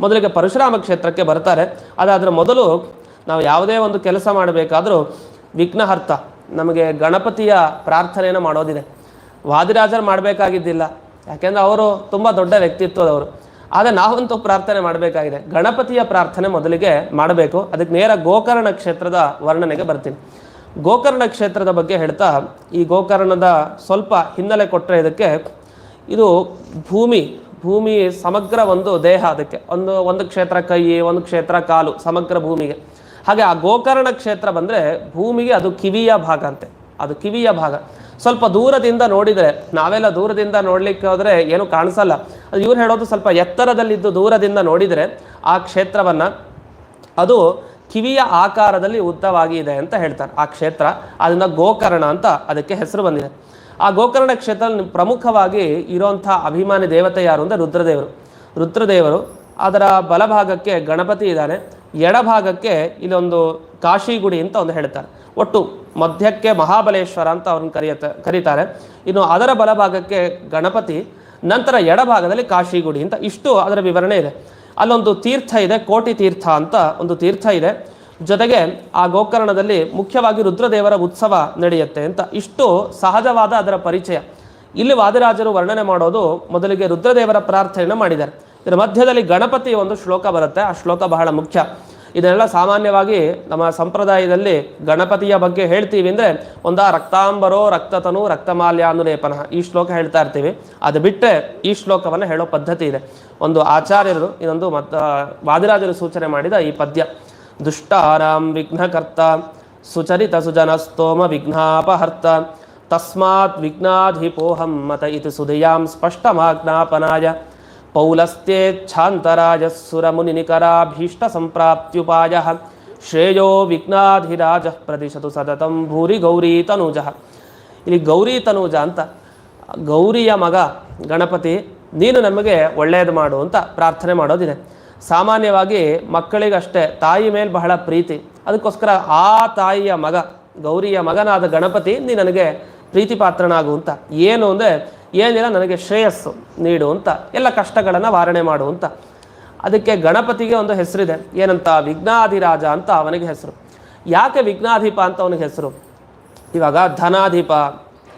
ಮೊದಲಿಗೆ ಪರಶುರಾಮ ಕ್ಷೇತ್ರಕ್ಕೆ ಬರ್ತಾರೆ. ಅದಾದರೆ ಮೊದಲು ನಾವು ಯಾವುದೇ ಒಂದು ಕೆಲಸ ಮಾಡಬೇಕಾದರೂ ವಿಘ್ನಹರ್ತ, ನಮಗೆ ಗಣಪತಿಯ ಪ್ರಾರ್ಥನೆಯನ್ನು ಮಾಡೋದಿದೆ. ವಾದಿರಾಜರು ಮಾಡಬೇಕಾಗಿದ್ದಿಲ್ಲ. ಯಾಕೆಂದರೆ ಅವರು ತುಂಬ ದೊಡ್ಡ ವ್ಯಕ್ತಿತ್ವದವರು. ಆದರೆ ನಾವಂತೂ ಪ್ರಾರ್ಥನೆ ಮಾಡಬೇಕಾಗಿದೆ. ಗಣಪತಿಯ ಪ್ರಾರ್ಥನೆ ಮೊದಲಿಗೆ ಮಾಡಬೇಕು. ಅದಕ್ಕೆ ನೇರ ಗೋಕರ್ಣ ಕ್ಷೇತ್ರದ ವರ್ಣನೆಗೆ ಬರ್ತೀನಿ. ಗೋಕರ್ಣ ಕ್ಷೇತ್ರದ ಬಗ್ಗೆ ಹೇಳ್ತಾ, ಈ ಗೋಕರ್ಣದ ಸ್ವಲ್ಪ ಹಿನ್ನೆಲೆ ಕೊಟ್ಟರೆ ಇದಕ್ಕೆ ಇದು ಭೂಮಿ ಭೂಮಿ ಸಮಗ್ರ ಒಂದು ದೇಹ ಅದಕ್ಕೆ. ಒಂದು ಒಂದು ಕ್ಷೇತ್ರ ಕೈ, ಒಂದು ಕ್ಷೇತ್ರ ಕಾಲು, ಸಮಗ್ರ ಭೂಮಿಗೆ. ಹಾಗೆ ಆ ಗೋಕರ್ಣ ಕ್ಷೇತ್ರ ಬಂದರೆ ಭೂಮಿಗೆ ಅದು ಕಿವಿಯ ಭಾಗ ಅಂತೆ. ಅದು ಕಿವಿಯ ಭಾಗ. ಸ್ವಲ್ಪ ದೂರದಿಂದ ನೋಡಿದರೆ, ನಾವೆಲ್ಲ ದೂರದಿಂದ ನೋಡಲಿಕ್ಕೆ ಹೋದರೆ ಏನು ಕಾಣಿಸಲ್ಲ. ಅದು ಇವ್ರು ಹೇಳೋದು ಸ್ವಲ್ಪ ಎತ್ತರದಲ್ಲಿದ್ದು ದೂರದಿಂದ ನೋಡಿದರೆ ಆ ಕ್ಷೇತ್ರವನ್ನು ಅದು ಕಿವಿಯ ಆಕಾರದಲ್ಲಿ ಉದ್ದವಾಗಿ ಇದೆ ಅಂತ ಹೇಳ್ತಾರೆ. ಆ ಕ್ಷೇತ್ರ ಅದನ್ನು ಗೋಕರ್ಣ ಅಂತ ಅದಕ್ಕೆ ಹೆಸರು ಬಂದಿದೆ. ಆ ಗೋಕರ್ಣ ಕ್ಷೇತ್ರ ಪ್ರಮುಖವಾಗಿ ಇರೋಂಥ ಅಭಿಮಾನಿ ದೇವತೆ ಯಾರು ಅಂದರೆ ರುದ್ರದೇವರು. ರುದ್ರದೇವರು ಅದರ ಬಲಭಾಗಕ್ಕೆ ಗಣಪತಿ ಇದ್ದಾನೆ. ಎಡಭಾಗಕ್ಕೆ ಇಲ್ಲೊಂದು ಕಾಶಿ ಗುಡಿ ಅಂತ ಒಂದು ಹೇಳ್ತಾರೆ. ಒಟ್ಟು ಮಧ್ಯಕ್ಕೆ ಮಹಾಬಲೇಶ್ವರ ಅಂತ ಅವ್ರನ್ನ ಕರೆಯುತ್ತ, ಕರೀತಾರೆ. ಇನ್ನು ಅದರ ಬಲಭಾಗಕ್ಕೆ ಗಣಪತಿ, ನಂತರ ಎಡಭಾಗದಲ್ಲಿ ಕಾಶಿ ಗುಡಿ ಅಂತ ಇಷ್ಟು ಅದರ ವಿವರಣೆ ಇದೆ. ಅಲ್ಲೊಂದು ತೀರ್ಥ ಇದೆ, ಕೋಟಿ ತೀರ್ಥ ಅಂತ ಒಂದು ತೀರ್ಥ ಇದೆ. ಜೊತೆಗೆ ಆ ಗೋಕರ್ಣದಲ್ಲಿ ಮುಖ್ಯವಾಗಿ ರುದ್ರದೇವರ ಉತ್ಸವ ನಡೆಯುತ್ತೆ ಅಂತ. ಇಷ್ಟು ಸಹಜವಾದ ಅದರ ಪರಿಚಯ. ಇಲ್ಲಿ ವಾದಿರಾಜರು ವರ್ಣನೆ ಮಾಡೋದು ಮೊದಲಿಗೆ ರುದ್ರದೇವರ ಪ್ರಾರ್ಥನೆಯನ್ನು ಮಾಡಿದ್ದಾರೆ. ಇದರ ಮಧ್ಯದಲ್ಲಿ ಗಣಪತಿಯ ಒಂದು ಶ್ಲೋಕ ಬರುತ್ತೆ. ಆ ಶ್ಲೋಕ ಬಹಳ ಮುಖ್ಯ. ಇದನ್ನೆಲ್ಲ ಸಾಮಾನ್ಯವಾಗಿ ನಮ್ಮ ಸಂಪ್ರದಾಯದಲ್ಲಿ ಗಣಪತಿಯ ಬಗ್ಗೆ ಹೇಳ್ತೀವಿ ಅಂದರೆ ಒಂದ ರಕ್ತಾಂಬರೋ ರಕ್ತತನು ರಕ್ತಮಾಲ್ಯ ಅನುಲೇಪನ ಈ ಶ್ಲೋಕ ಹೇಳ್ತಾ ಇರ್ತೀವಿ. ಅದು ಬಿಟ್ಟರೆ ಈ ಶ್ಲೋಕವನ್ನು ಹೇಳೋ ಪದ್ಧತಿ ಇದೆ. ಒಂದು ಆಚಾರ್ಯರು, ಇದೊಂದು ಮತ್ತು, ವಾದಿರಾಜರು ಸೂಚನೆ ಮಾಡಿದ ಈ ಪದ್ಯ. ದುಷ್ಟಾರಾಂ ವಿಘ್ನಕರ್ತ ಸುಚರಿತ ಸುಜನ ಸ್ತೋಮ ವಿಘ್ನಾಪಹರ್ತ. ತಸ್ಮಾತ್ ವಿಘ್ನಾಧಿಪೋಹಂ ಮತ ಇತಿ ಸುಧಿಯಾಂ ಸ್ಪಷ್ಟಮಾಜ್ಞಾಪನಾಯ. ಪೌಲಸ್ತ್ಯೇಚ್ಛಾಂತರಾಜ ಸುರಮುನಿನಿಕರಾಭೀಷ್ಟ ಸಂಪ್ರಾಪ್ತ್ಯುಪಾಯ. ಶ್ರೇಯೋ ವಿಘ್ನಾಧಿರಾಜ ಪ್ರದಿಶತು ಸತತಂ ಭೂರಿ ಗೌರಿ ತನೂಜ. ಇಲ್ಲಿ ಗೌರಿ ತನೂಜ ಅಂತ, ಗೌರಿಯ ಮಗ ಗಣಪತಿ, ನೀನು ನಮಗೆ ಒಳ್ಳೆಯದು ಮಾಡು ಅಂತ ಪ್ರಾರ್ಥನೆ ಮಾಡೋದಿದೆ. ಸಾಮಾನ್ಯವಾಗಿ ಮಕ್ಕಳಿಗಷ್ಟೇ ತಾಯಿ ಮೇಲೆ ಬಹಳ ಪ್ರೀತಿ. ಅದಕ್ಕೋಸ್ಕರ ಆ ತಾಯಿಯ ಮಗ, ಗೌರಿಯ ಮಗನಾದ ಗಣಪತಿ ನೀ ನನಗೆ ಪ್ರೀತಿ ಪಾತ್ರನಾಗು ಅಂತ. ಏನು ಅಂದರೆ, ಏನಿಲ್ಲ ನನಗೆ ಶ್ರೇಯಸ್ಸು ನೀಡು ಅಂತ. ಎಲ್ಲ ಕಷ್ಟಗಳನ್ನು ವಾರಣೆ ಮಾಡು ಅಂತ. ಅದಕ್ಕೆ ಗಣಪತಿಗೆ ಒಂದು ಹೆಸರಿದೆ. ಏನಂತ? ವಿಘ್ನಾಧಿರಾಜ ಅಂತ ಅವನಿಗೆ ಹೆಸರು. ಯಾಕೆ ವಿಘ್ನಾಧಿಪ ಅಂತ ಅವನಿಗೆ ಹೆಸರು? ಇವಾಗ ಧನಾಧಿಪ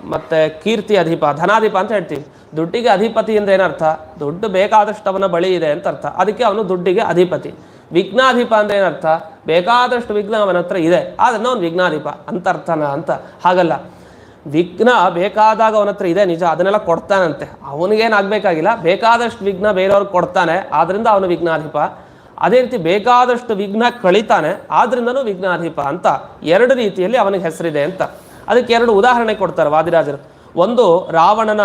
ಮತ್ತು ಕೀರ್ತಿ ಅಧಿಪ, ಧನಾಧಿಪ ಅಂತ ಹೇಳ್ತೀವಿ. ದುಡ್ಡಿಗೆ ಅಧಿಪತಿ ಅಂದರೆ ಏನರ್ಥ? ದುಡ್ಡು ಬೇಕಾದಷ್ಟು ಅವನ ಬಳಿ ಇದೆ ಅಂತ ಅರ್ಥ. ಅದಕ್ಕೆ ಅವನು ದುಡ್ಡಿಗೆ ಅಧಿಪತಿ. ವಿಘ್ನಾಧಿಪ ಅಂದ್ರೆ ಏನರ್ಥ? ಬೇಕಾದಷ್ಟು ವಿಘ್ನ ಅವನ ಹತ್ರ ಇದೆ. ಅದನ್ನು ಅವನು ವಿಘ್ನಾಧಿಪ. ಅಂತ ಅರ್ಥನ ಅಂತ. ಹಾಗಲ್ಲ. ವಿಘ್ನ ಬೇಕಾದಾಗ ಅವನ ಹತ್ರ ಇದೆ ನಿಜ, ಅದನ್ನೆಲ್ಲ ಕೊಡ್ತಾನಂತೆ. ಅವನಿಗೇನಾಗಬೇಕಾಗಿಲ್ಲ? ಬೇಕಾದಷ್ಟು ವಿಘ್ನ ಬೇರೆಯವ್ರಿಗೆ ಕೊಡ್ತಾನೆ, ಆದ್ರಿಂದ ಅವನು ವಿಘ್ನಾಧಿಪ. ಅದೇ ರೀತಿ ಬೇಕಾದಷ್ಟು ವಿಘ್ನ ಕಳಿತಾನೆ, ಆದ್ರಿಂದನೂ ವಿಘ್ನಾಧಿಪ ಅಂತ. ಎರಡು ರೀತಿಯಲ್ಲಿ ಅವನಿಗೆ ಹೆಸರಿದೆ ಅಂತ. ಅದಕ್ಕೆ ಎರಡು ಉದಾಹರಣೆ ಕೊಡ್ತಾರೆ ವಾದಿರಾಜರು. ಒಂದು ರಾವಣನ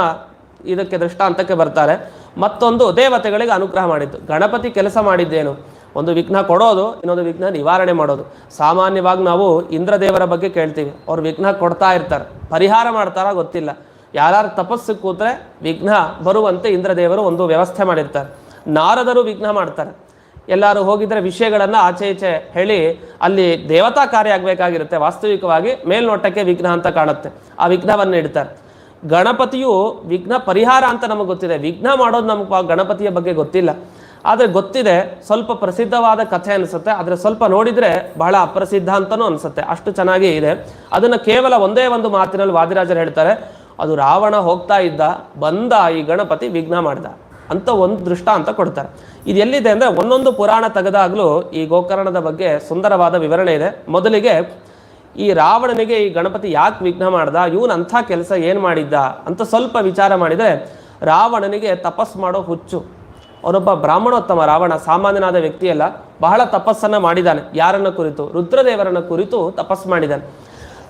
ಇದಕ್ಕೆ ದೃಷ್ಟಾಂತಕ್ಕೆ ಬರ್ತಾರೆ. ಮತ್ತೊಂದು ದೇವತೆಗಳಿಗೆ ಅನುಗ್ರಹ ಮಾಡಿದ್ದು. ಗಣಪತಿ ಕೆಲಸ ಮಾಡಿದ್ದೇನು? ಒಂದು ವಿಘ್ನ ಕೊಡೋದು, ಇನ್ನೊಂದು ವಿಘ್ನ ನಿವಾರಣೆ ಮಾಡೋದು. ಸಾಮಾನ್ಯವಾಗಿ ನಾವು ಇಂದ್ರದೇವರ ಬಗ್ಗೆ ಕೇಳ್ತೀವಿ. ಅವ್ರು ವಿಘ್ನ ಕೊಡ್ತಾ ಇರ್ತಾರೆ. ಪರಿಹಾರ ಮಾಡ್ತಾರ ಗೊತ್ತಿಲ್ಲ. ಯಾರು ತಪಸ್ಸು ಕೂತ್ರೆ ವಿಘ್ನ ಬರುವಂತೆ ಇಂದ್ರದೇವರು ಒಂದು ವ್ಯವಸ್ಥೆ ಮಾಡಿರ್ತಾರೆ. ನಾರದರು ವಿಘ್ನ ಮಾಡ್ತಾರೆ. ಎಲ್ಲರೂ ಹೋಗಿದ್ರೆ ವಿಷಯಗಳನ್ನು ಆಚೆ ಈಚೆ ಹೇಳಿ ಅಲ್ಲಿ ದೇವತಾ ಕಾರ್ಯ ಆಗಬೇಕಾಗಿರುತ್ತೆ. ವಾಸ್ತವಿಕವಾಗಿ ಮೇಲ್ನೋಟಕ್ಕೆ ವಿಘ್ನ ಅಂತ ಕಾಣುತ್ತೆ. ಆ ವಿಘ್ನವನ್ನು ಇಡ್ತಾರೆ. ಗಣಪತಿಯು ವಿಘ್ನ ಪರಿಹಾರ ಅಂತ ನಮಗೆ ಗೊತ್ತಿದೆ. ವಿಘ್ನ ಮಾಡೋದು ನಮಗೆ ಗಣಪತಿಯ ಬಗ್ಗೆ ಗೊತ್ತಿಲ್ಲ. ಆದರೆ ಗೊತ್ತಿದೆ, ಸ್ವಲ್ಪ ಪ್ರಸಿದ್ಧವಾದ ಕಥೆ ಅನಿಸುತ್ತೆ. ಆದರೆ ಸ್ವಲ್ಪ ನೋಡಿದರೆ ಬಹಳ ಅಪ್ರಸಿದ್ಧ ಅಂತಲೂ ಅನಿಸುತ್ತೆ. ಅಷ್ಟು ಚೆನ್ನಾಗಿ ಇದೆ. ಅದನ್ನು ಕೇವಲ ಒಂದೇ ಒಂದು ಮಾತಿನಲ್ಲಿ ವಾದಿರಾಜರು ಹೇಳ್ತಾರೆ. ಅದು ರಾವಣ ಹೋಗ್ತಾ ಇದ್ದ, ಬಂದ ಈ ಗಣಪತಿ ವಿಘ್ನ ಮಾಡಿದ. ಅಂತ ಒಂದು ದೃಷ್ಟ ಅಂತ ಕೊಡ್ತಾರೆ. ಇದು ಎಲ್ಲಿದೆ ಅಂದರೆ ಒಂದೊಂದು ಪುರಾಣ ತೆಗೆದಾಗಲೂ ಈ ಗೋಕರ್ಣದ ಬಗ್ಗೆ ಸುಂದರವಾದ ವಿವರಣೆ ಇದೆ. ಮೊದಲಿಗೆ ಈ ರಾವಣನಿಗೆ ಈ ಗಣಪತಿ ಯಾಕೆ ವಿಘ್ನ ಮಾಡ್ದ, ಇವನು ಅಂಥ ಕೆಲಸ ಏನು ಮಾಡಿದ್ದ ಅಂತ ಸ್ವಲ್ಪ ವಿಚಾರ ಮಾಡಿದರೆ ರಾವಣನಿಗೆ ತಪಸ್ ಮಾಡೋ ಹುಚ್ಚು. ಅವನೊಬ್ಬ ಬ್ರಾಹ್ಮಣೋತ್ತಮ ರಾವಣ, ಸಾಮಾನ್ಯನಾದ ವ್ಯಕ್ತಿಯಲ್ಲ, ಬಹಳ ತಪಸ್ಸನ್ನು ಮಾಡಿದ್ದಾನೆ ಯಾರನ್ನು ಕುರಿತು? ರುದ್ರದೇವರನ್ನು ಕುರಿತು ತಪಸ್ ಮಾಡಿದ್ದಾನೆ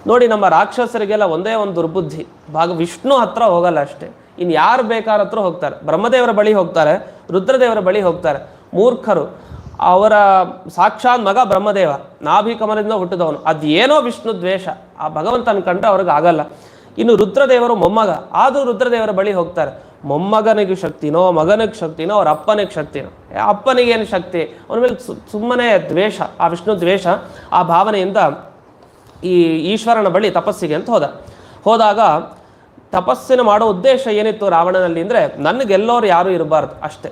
ನೋಡಿ, ನಮ್ಮ ರಾಕ್ಷಸರಿಗೆಲ್ಲ ಒಂದೇ ಒಂದು ದುರ್ಬುದ್ಧಿ. ಭಾಗ ವಿಷ್ಣು ಹತ್ರ ಹೋಗಲ್ಲ ಅಷ್ಟೇ. ಇನ್ನು ಯಾರು ಬೇಕಾದ ಹತ್ರ ಹೋಗ್ತಾರೆ. ಬ್ರಹ್ಮದೇವರ ಬಳಿ ಹೋಗ್ತಾರೆ, ರುದ್ರದೇವರ ಬಳಿ ಹೋಗ್ತಾರೆ. ಮೂರ್ಖರು. ಅವರ ಸಾಕ್ಷಾತ್ ಮಗ ಬ್ರಹ್ಮದೇವ. ನಾಭಿ ಕಮಲದಿಂದ ಹುಟ್ಟಿದವನು. ಅದೇನೋ ವಿಷ್ಣು ದ್ವೇಷ. ಆ ಭಗವಂತನ ಕಂಡ್ರೆ ಅವ್ರಿಗೆ ಆಗಲ್ಲ. ಇನ್ನು ರುದ್ರದೇವರು ಮೊಮ್ಮಗ. ಆದರೂ ರುದ್ರದೇವರ ಬಳಿ ಹೋಗ್ತಾರೆ. ಮೊಮ್ಮಗನಿಗೆ ಶಕ್ತಿನೋ, ಮಗನಿಗೆ ಶಕ್ತಿನೋ, ಅವ್ರ ಅಪ್ಪನಿಗೆ ಶಕ್ತಿನೋ. ಅಪ್ಪನಿಗೆ ಏನು ಶಕ್ತಿ? ಅವನ ಮೇಲೆ ಸುಮ್ಮನೆ ದ್ವೇಷ. ಆ ವಿಷ್ಣು ದ್ವೇಷ, ಆ ಭಾವನೆಯಿಂದ ಈ ಈಶ್ವರನ ಬಳಿ ತಪಸ್ಸಿಗೆ ಅಂತ ಹೋದ. ಹೋದಾಗ ತಪಸ್ಸಿನ ಮಾಡೋ ಉದ್ದೇಶ ಏನಿತ್ತು ರಾವಣನಲ್ಲಿ ಅಂದರೆ ನನಗೆಲ್ಲೋರು ಯಾರೂ ಇರಬಾರ್ದು ಅಷ್ಟೇ.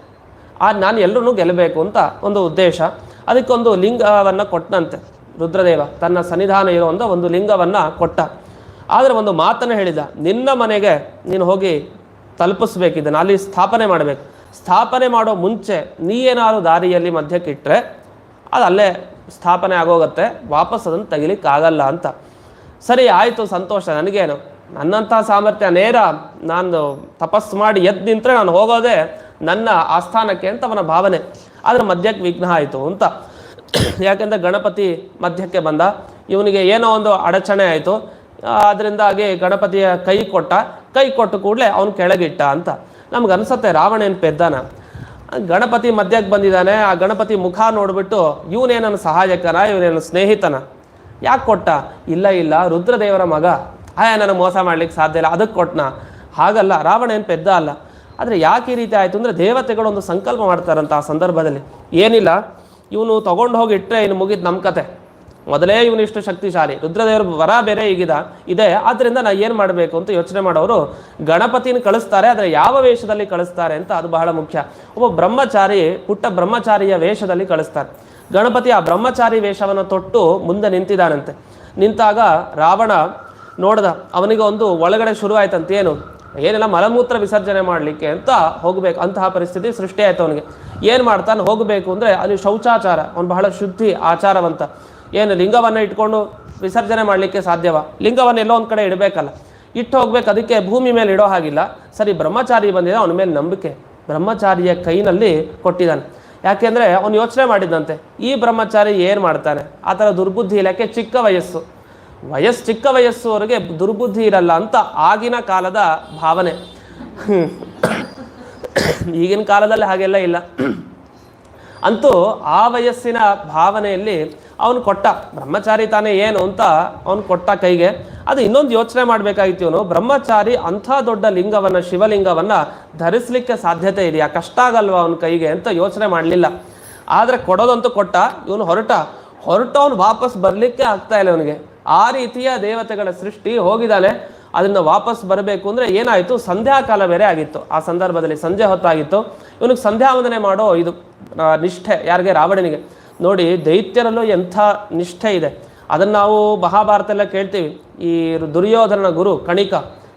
ಆ ನಾನು ಎಲ್ಲರೂ ಗೆಲ್ಲಬೇಕು ಅಂತ ಒಂದು ಉದ್ದೇಶ. ಅದಕ್ಕೊಂದು ಲಿಂಗವನ್ನು ಕೊಟ್ಟನಂತೆ ರುದ್ರದೇವ. ತನ್ನ ಸನ್ನಿಧಾನ ಇರುವಂಥ ಒಂದು ಲಿಂಗವನ್ನು ಕೊಟ್ಟ. ಆದರೆ ಒಂದು ಮಾತನ್ನು ಹೇಳಿದ, ನಿನ್ನ ಮನೆಗೆ ನೀನು ಹೋಗಿ ತಲುಪಿಸ್ಬೇಕಿದ್ದನ್ನು ಅಲ್ಲಿ ಸ್ಥಾಪನೆ ಮಾಡಬೇಕು. ಸ್ಥಾಪನೆ ಮಾಡೋ ಮುಂಚೆ ನೀ ಏನಾದರೂ ದಾರಿಯಲ್ಲಿ ಮಧ್ಯಕ್ಕೆ ಇಟ್ಟರೆ ಅದು ಅಲ್ಲೇ ಸ್ಥಾಪನೆ ಆಗೋಗುತ್ತೆ, ವಾಪಸ್ ಅದನ್ನು ತೆಗಿಲಿಕ್ಕಾಗಲ್ಲ ಅಂತ. ಸರಿ, ಆಯಿತು, ಸಂತೋಷ, ನನಗೇನು? ನನ್ನಂಥ ಸಾಮರ್ಥ್ಯ ನೇರ ನಾನು ತಪಸ್ಸು ಮಾಡಿ ಎದ್ದು ನಿಂತರೆ ನಾನು ಹೋಗೋದೆ ನನ್ನ ಆಸ್ಥಾನಕ್ಕೆ ಅಂತ ಅವನ ಭಾವನೆ. ಆದರೆ ಮಧ್ಯಕ್ಕೆ ವಿಘ್ನ ಆಯಿತು ಅಂತ. ಯಾಕೆಂದರೆ ಗಣಪತಿ ಮಧ್ಯಕ್ಕೆ ಬಂದ. ಇವನಿಗೆ ಏನೋ ಒಂದು ಅಡಚಣೆ ಆಯಿತು. ಅದರಿಂದಾಗಿ ಗಣಪತಿಯ ಕೈ ಕೊಟ್ಟ. ಕೈ ಕೊಟ್ಟ ಕೂಡಲೇ ಅವನು ಕೆಳಗಿಟ್ಟ ಅಂತ. ನಮ್ಗೆ ಅನಿಸುತ್ತೆ ರಾವಣ ಏನು ಪೆದ್ದಾನ. ಗಣಪತಿ ಮಧ್ಯಕ್ಕೆ ಬಂದಿದ್ದಾನೆ. ಆ ಗಣಪತಿ ಮುಖ ನೋಡಿಬಿಟ್ಟು ಇವನೇನನ್ನು ಸಹಾಯಕನ ಇವನೇನು ಸ್ನೇಹಿತನ. ಯಾಕೆ ಕೊಟ್ಟ? ಇಲ್ಲ ಇಲ್ಲ, ರುದ್ರದೇವರ ಮಗ. ಆಯ ನನಗೆ ಮೋಸ ಮಾಡ್ಲಿಕ್ಕೆ ಸಾಧ್ಯ ಇಲ್ಲ. ಅದಕ್ಕೆ ಕೊಟ್ಟನ ಹಾಗಲ್ಲ, ರಾವಣ ಏನು ಪೆದ್ದ ಅಲ್ಲ. ಆದರೆ ಯಾಕೆ ಈ ರೀತಿ ಆಯಿತು ಅಂದರೆ ದೇವತೆಗಳು ಒಂದು ಸಂಕಲ್ಪ ಮಾಡ್ತಾರಂತ ಆ ಸಂದರ್ಭದಲ್ಲಿ. ಏನಿಲ್ಲ, ಇವನು ತಗೊಂಡು ಹೋಗಿ ಇಟ್ಟರೆ ಇನ್ನು ಮುಗಿದ ನಮ್ಮ ಕತೆ. ಮೊದಲೇ ಇವನು ಇಷ್ಟು ಶಕ್ತಿಶಾಲಿ. ರುದ್ರದೇವರು ವರ ಬೇರೆ ಈಗಿದ, ಇದೆ. ಆದ್ದರಿಂದ ನಾ ಏನು ಮಾಡಬೇಕು ಅಂತ ಯೋಚನೆ ಮಾಡೋರು ಗಣಪತಿನ ಕಳಿಸ್ತಾರೆ, ಆದರೆ ಯಾವ ವೇಷದಲ್ಲಿ ಕಳಿಸ್ತಾರೆ ಅಂತ ಅದು ಬಹಳ ಮುಖ್ಯ. ಒಬ್ಬ ಬ್ರಹ್ಮಚಾರಿ, ಪುಟ್ಟ ಬ್ರಹ್ಮಚಾರಿಯ ವೇಷದಲ್ಲಿ ಕಳಿಸ್ತಾರೆ. ಗಣಪತಿ ಆ ಬ್ರಹ್ಮಚಾರಿ ವೇಷವನ್ನು ತೊಟ್ಟು ಮುಂದೆ ನಿಂತಿದ್ದಾನಂತೆ. ನಿಂತಾಗ ರಾವಣ ನೋಡ್ದ, ಅವನಿಗೆ ಒಂದು ಒಳಗಡೆ ಶುರು ಆಯ್ತಂತ ಏನು? ಏನೆಲ್ಲ, ಮಲಮೂತ್ರ ವಿಸರ್ಜನೆ ಮಾಡಲಿಕ್ಕೆ ಅಂತ ಹೋಗಬೇಕು. ಅಂತಹ ಪರಿಸ್ಥಿತಿ ಸೃಷ್ಟಿ ಆಯ್ತು ಅವನಿಗೆ. ಏನು ಮಾಡ್ತಾನೆ? ಹೋಗಬೇಕು ಅಂದರೆ ಅಲ್ಲಿ ಶೌಚಾಚಾರ, ಅವನು ಬಹಳ ಶುದ್ಧಿ, ಆಚಾರವಂತ. ಏನು, ಲಿಂಗವನ್ನು ಇಟ್ಕೊಂಡು ವಿಸರ್ಜನೆ ಮಾಡಲಿಕ್ಕೆ ಸಾಧ್ಯವ? ಲಿಂಗವನ್ನು ಎಲ್ಲೋ ಒಂದು ಕಡೆ ಇಡಬೇಕಲ್ಲ. ಇಟ್ಟು ಹೋಗ್ಬೇಕು, ಅದಕ್ಕೆ ಭೂಮಿ ಮೇಲೆ ಇಡೋ ಹಾಗಿಲ್ಲ. ಸರಿ, ಬ್ರಹ್ಮಚಾರಿ ಬಂದಿದೆ, ಅವನ ಮೇಲೆ ನಂಬಿಕೆ. ಬ್ರಹ್ಮಚಾರಿಯ ಕೈನಲ್ಲಿ ಕೊಟ್ಟಿದ್ದಾನೆ. ಯಾಕೆಂದರೆ ಅವನು ಯೋಚನೆ ಮಾಡಿದಂತೆ ಈ ಬ್ರಹ್ಮಚಾರಿ ಏನು ಮಾಡ್ತಾನೆ? ಆ ಥರ ದುರ್ಬುದ್ಧಿ ಇಲಾಖೆ ಚಿಕ್ಕ ವಯಸ್ಸು. ವಯಸ್ಸು, ಚಿಕ್ಕ ವಯಸ್ಸುವರೆಗೆ ದುರ್ಬುದ್ಧಿ ಇರಲ್ಲ ಅಂತ ಆಗಿನ ಕಾಲದ ಭಾವನೆ. ಈಗಿನ ಕಾಲದಲ್ಲಿ ಹಾಗೆಲ್ಲ ಇಲ್ಲ. ಅಂತೂ ಆ ವಯಸ್ಸಿನ ಭಾವನೆಯಲ್ಲಿ ಅವನು ಕೊಟ್ಟ, ಬ್ರಹ್ಮಚಾರಿ ತಾನೇ ಏನು ಅಂತ ಅವನು ಕೊಟ್ಟ ಕೈಗೆ. ಅದು ಇನ್ನೊಂದು ಯೋಚನೆ ಮಾಡಬೇಕಾಗಿತ್ತು ಇವನು ಬ್ರಹ್ಮಚಾರಿ ಅಂಥ ದೊಡ್ಡ ಲಿಂಗವನ್ನು, ಶಿವಲಿಂಗವನ್ನು ಧರಿಸಲಿಕ್ಕೆ ಸಾಧ್ಯತೆ ಇದೆಯಾ? ಕಷ್ಟ ಆಗಲ್ವಾ ಅವನ ಕೈಗೆ ಅಂತ ಯೋಚನೆ ಮಾಡಲಿಲ್ಲ. ಆದರೆ ಕೊಡೋದಂತೂ ಕೊಟ್ಟ, ಇವನು ಹೊರಟ. ಹೊರಟವನು ವಾಪಸ್ ಬರಲಿಕ್ಕೆ ಆಗ್ತಾ ಇಲ್ಲ ಅವನಿಗೆ. ಆ ರೀತಿಯ ದೇವತೆಗಳ ಸೃಷ್ಟಿ ಹೋಗಿದ್ದಾಳೆ. ಅದನ್ನು ವಾಪಸ್ ಬರಬೇಕು ಅಂದರೆ ಏನಾಯಿತು? ಸಂಧ್ಯಾಕಾಲ ಬೇರೆ ಆಗಿತ್ತು. ಆ ಸಂದರ್ಭದಲ್ಲಿ ಸಂಜೆ ಹೊತ್ತಾಗಿತ್ತು. ಇವನಿಗೆ ಸಂಧ್ಯಾ ವಂದನೆ ಮಾಡೋ ಇದು ನಿಷ್ಠೆ ಯಾರಿಗೆ? ರಾವಣನಿಗೆ. ನೋಡಿ, ದೈತ್ಯರಲ್ಲೂ ಎಂಥ ನಿಷ್ಠೆ ಇದೆ. ಅದನ್ನು ನಾವು ಮಹಾಭಾರತ ಎಲ್ಲ ಕೇಳ್ತೀವಿ. ಈ ದುರ್ಯೋಧನ ಗುರು ಕಣಿಕ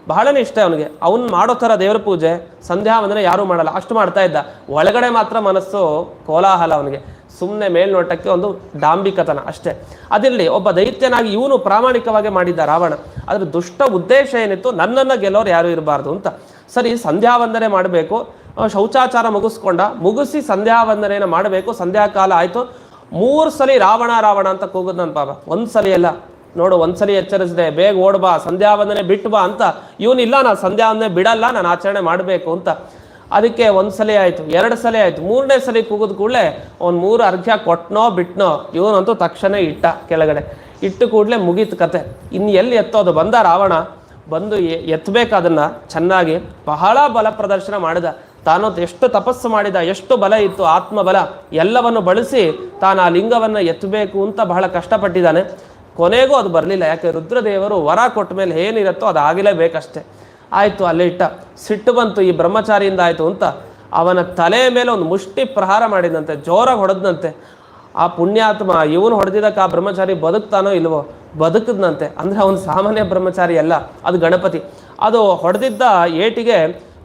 ಬಹಳ ನಿಷ್ಠೆ ಅವನಿಗೆ. ಅವನು ಮಾಡೋ ಥರ ದೇವರ ಪೂಜೆ, ಸಂಧ್ಯಾ ವಂದನೆ ಯಾರೂ ಮಾಡಲ್ಲ. ಅಷ್ಟು ಮಾಡ್ತಾ ಇದ್ದ. ಒಳಗಡೆ ಮಾತ್ರ ಮನಸ್ಸು ಕೋಲಾಹಲ ಅವನಿಗೆ. ಸುಮ್ಮನೆ ಮೇಲ್ನೋಟಕ್ಕೆ ಒಂದು ಡಾಂಬಿಕತನ ಅಷ್ಟೇ. ಅದಿರಲಿ ಒಬ್ಬ ದೈತ್ಯನಾಗಿ ಇವನು ಪ್ರಾಮಾಣಿಕವಾಗಿ ಮಾಡಿದ್ದ ರಾವಣ. ಅದರ ದುಷ್ಟ ಉದ್ದೇಶ ಏನಿತ್ತು? ನನ್ನನ್ನು ಗೆಲ್ಲೋರು ಯಾರು ಇರಬಾರ್ದು ಅಂತ. ಸರಿ ಸಂಧ್ಯಾ ವಂದನೆ ಮಾಡಬೇಕು ಶೌಚಾಚಾರ ಮುಗಿಸ್ಕೊಂಡ. ಮುಗಿಸಿ ಸಂಧ್ಯಾ ವಂದನೆಯನ್ನು ಮಾಡಬೇಕು. ಸಂಧ್ಯಾಕಾಲ ಆಯಿತು. ಮೂರು ಸಲ ರಾವಣ ರಾವಣ ಅಂತ ಕೂಗುದು ನನ್ನ ಪಾಪ. ಒಂದು ಸಲ ಅಲ್ಲ. ನೋಡು ಒಂದ್ಸಲಿ ಎಚ್ಚರಿಸಿದೆ. ಬೇಗ ಓಡ್ಬಾ ಸಂಧ್ಯಾ ವಂದನೆ ಬಿಟ್ಟು ಬಾ ಅಂತ. ಇವನಿಲ್ಲ ನಾನು ಸಂಧ್ಯಾ ವಂದನೆ ಬಿಡಲ್ಲ. ನಾನು ಆಚರಣೆ ಮಾಡಬೇಕು ಅಂತ. ಅದಕ್ಕೆ ಒಂದು ಸಲ ಆಯಿತು, ಎರಡು ಸಲ ಆಯಿತು, ಮೂರನೇ ಸಲ ಕೂಗಿದ ಕೂಡಲೇ ಅವ್ನು ಮೂರು ಅರ್ಘ್ಯ ಕೊಟ್ನೋ ಬಿಟ್ನೋ ಇವನಂತೂ ತಕ್ಷಣ ಇಟ್ಟ ಕೆಳಗಡೆ. ಇಟ್ಟು ಕೂಡಲೇ ಮುಗೀತು ಕತೆ. ಇನ್ನು ಎಲ್ಲಿ ಎತ್ತೋದು? ಬಂದ ರಾವಣ ಬಂದು ಎತ್ತಬೇಕಾದನ್ನು ಚೆನ್ನಾಗಿ. ಬಹಳ ಬಲ ಪ್ರದರ್ಶನ ಮಾಡಿದ. ತಾನು ಎಷ್ಟು ತಪಸ್ಸು ಮಾಡಿದ, ಎಷ್ಟು ಬಲ ಇತ್ತು, ಆತ್ಮಬಲ, ಎಲ್ಲವನ್ನು ಬಳಸಿ ತಾನು ಆ ಲಿಂಗವನ್ನು ಎತ್ತಬೇಕು ಅಂತ ಬಹಳ ಕಷ್ಟಪಟ್ಟಿದ್ದಾನೆ. ಕೊನೆಗೂ ಅದು ಬರಲಿಲ್ಲ. ಯಾಕೆ ರುದ್ರದೇವರು ವರ ಕೊಟ್ಟ ಮೇಲೆ ಏನಿರುತ್ತೋ ಅದು ಆಗಲೇಬೇಕಷ್ಟೆ. ಆಯಿತು ಅಲ್ಲೇ ಇಟ್ಟ. ಸಿಟ್ಟು ಬಂತು, ಈ ಬ್ರಹ್ಮಚಾರಿಯಿಂದ ಆಯಿತು ಅಂತ ಅವನ ತಲೆಯ ಮೇಲೆ ಒಂದು ಮುಷ್ಟಿ ಪ್ರಹಾರ ಮಾಡಿದಂತೆ, ಜೋರಾಗಿ ಹೊಡೆದಂತೆ ಆ ಪುಣ್ಯಾತ್ಮ ಇವನು ಹೊಡೆದಿದ್ದಕ್ಕೆ ಆ ಬ್ರಹ್ಮಚಾರಿ ಬದುಕ್ತಾನೋ ಇಲ್ವೋ? ಬದುಕದ್ನಂತೆ. ಅಂದರೆ ಅವನು ಸಾಮಾನ್ಯ ಬ್ರಹ್ಮಚಾರಿ ಅಲ್ಲ, ಅದು ಗಣಪತಿ. ಅದು ಹೊಡೆದಿದ್ದ ಏಟಿಗೆ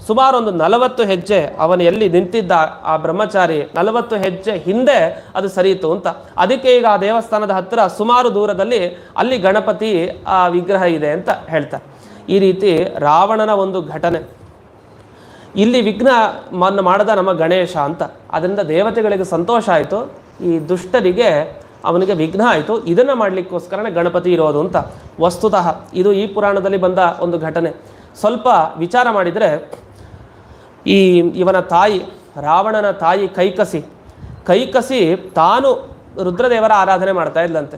ಸುಮಾರು ಒಂದು ನಲವತ್ತು ಹೆಜ್ಜೆ ಅವನು ಎಲ್ಲಿ ನಿಂತಿದ್ದ ಆ ಬ್ರಹ್ಮಚಾರಿ ನಲವತ್ತು ಹೆಜ್ಜೆ ಹಿಂದೆ ಅದು ಸರಿಯಿತು ಅಂತ. ಅದಕ್ಕೆ ಈಗ ಆ ದೇವಸ್ಥಾನದ ಹತ್ತಿರ ಸುಮಾರು ದೂರದಲ್ಲಿ ಅಲ್ಲಿ ಗಣಪತಿ ಆ ವಿಗ್ರಹ ಇದೆ ಅಂತ ಹೇಳ್ತಾರೆ. ಈ ರೀತಿ ರಾವಣನ ಒಂದು ಘಟನೆ. ಇಲ್ಲಿ ವಿಘ್ನ ಮನ್ನ ಮಾಡದ ನಮ್ಮ ಗಣೇಶ ಅಂತ. ಅದರಿಂದ ದೇವತೆಗಳಿಗೆ ಸಂತೋಷ ಆಯಿತು. ಈ ದುಷ್ಟರಿಗೆ ಅವನಿಗೆ ವಿಘ್ನ ಆಯಿತು. ಇದನ್ನು ಮಾಡಲಿಕ್ಕೋಸ್ಕರನೇ ಗಣಪತಿ ಇರೋದು ಅಂತ. ವಸ್ತುತಃ ಇದು ಈ ಪುರಾಣದಲ್ಲಿ ಬಂದ ಒಂದು ಘಟನೆ. ಸ್ವಲ್ಪ ವಿಚಾರ ಮಾಡಿದರೆ, ಈ ಇವನ ತಾಯಿ, ರಾವಣನ ತಾಯಿ ಕೈಕಸಿ. ಕೈಕಸಿ ತಾನು ರುದ್ರದೇವರ ಆರಾಧನೆ ಮಾಡ್ತಾ ಇದ್ಲಂತೆ.